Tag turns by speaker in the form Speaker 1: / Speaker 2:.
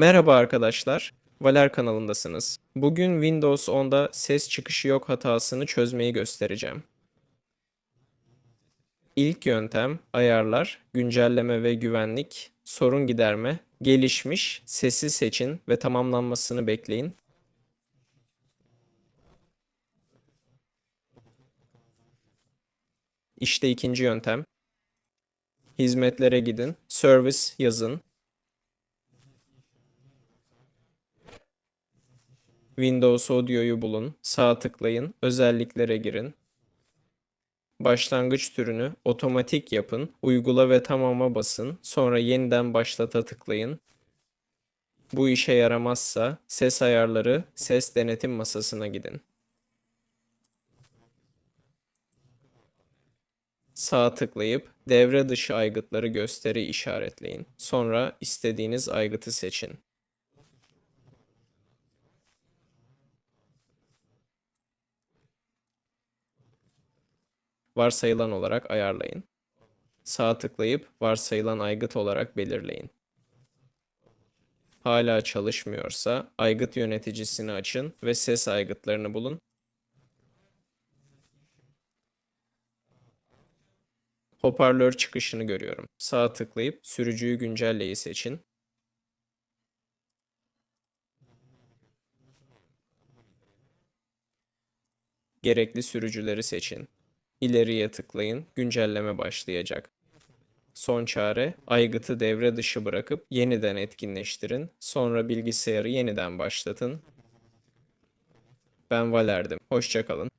Speaker 1: Merhaba arkadaşlar, Valer kanalındasınız. Bugün Windows 10'da ses çıkışı yok hatasını çözmeyi göstereceğim. İlk yöntem ayarlar, güncelleme ve güvenlik, sorun giderme, gelişmiş, sesi seçin ve tamamlanmasını bekleyin. İşte ikinci yöntem. Hizmetlere gidin, service yazın, Windows Audio'yu bulun, sağ tıklayın, özelliklere girin. Başlangıç türünü otomatik yapın, uygula ve tamama basın, sonra yeniden başlata tıklayın. Bu işe yaramazsa ses ayarları, ses denetim masasına gidin. Sağ tıklayıp devre dışı aygıtları gösteri işaretleyin. Sonra istediğiniz aygıtı seçin. Varsayılan olarak ayarlayın. Sağ tıklayıp varsayılan aygıt olarak belirleyin. Hala çalışmıyorsa aygıt yöneticisini açın ve ses aygıtlarını bulun. Hoparlör çıkışını görüyorum. Sağ tıklayıp sürücüyü güncelleyi seçin. Gerekli sürücüleri seçin. İleriye tıklayın, güncelleme başlayacak. Son çare, aygıtı devre dışı bırakıp yeniden etkinleştirin. Sonra bilgisayarı yeniden başlatın. Ben Valer'dim. Hoşçakalın.